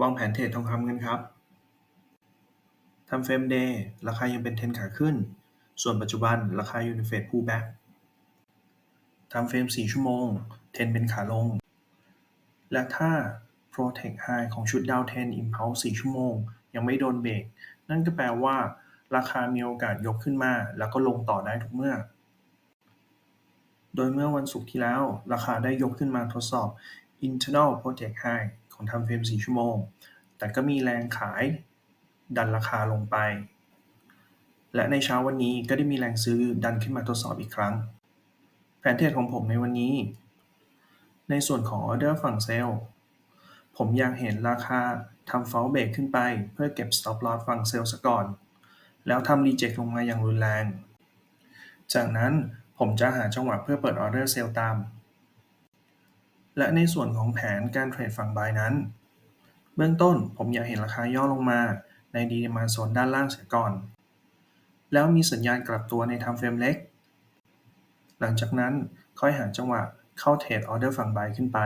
วางแผนเทรดทองคำกันครับ ทำเฟรมเดย์ราคายังเป็นเทรนขาขึ้น ส่วนปัจจุบันราคาอยู่ในเฟสพูแบ็กทำเฟรม 4 ชั่วโมง เทรนเป็นขาลง และถ้า Protect High ของชุดดาวเทรน Impulse 4 ชั่วโมง ยังไม่โดนเบรก นั่นก็แปลว่า ราคามีโอกาสยกขึ้นมา แล้วก็ลงต่อได้ทุกเมื่อ โดยเมื่อวันศุกร์ที่แล้ว ราคาได้ยกขึ้นมาทดสอบ Internal Protect High ของทำเฟรม 4 ชั่วโมง แต่ก็มีแรงขายดันราคาลงไป และในเช้าวันนี้ก็ได้มีแรงซื้อดันขึ้นมาทดสอบอีกครั้ง แผนเทรดของผมในวันนี้ ในส่วนของออเดอร์ฝั่งเซลล์ผมอยากเห็นราคาทำ Fall Break ขึ้นไป เพื่อเก็บ Stop Loss ฝั่งเซลล์ซะก่อน แล้วทำ Reject ลงมาอย่างรุนแรง จากนั้นผมจะหาจังหวะเพื่อเปิดออเดอร์เซลล์ตาม และในส่วนของแผนการเทรดฝั่ง Buy นั้น เบื้องต้นผมอยากเห็นราคาย่อลงมาใน Demand Zone ด้านล่างเสียก่อน แล้วมีสัญญาณกลับตัวใน Time Frame เล็ก หลังจากนั้นค่อยหาจังหวะเข้าเทรดออเดอร์ฝั่ง Buy ขึ้นไป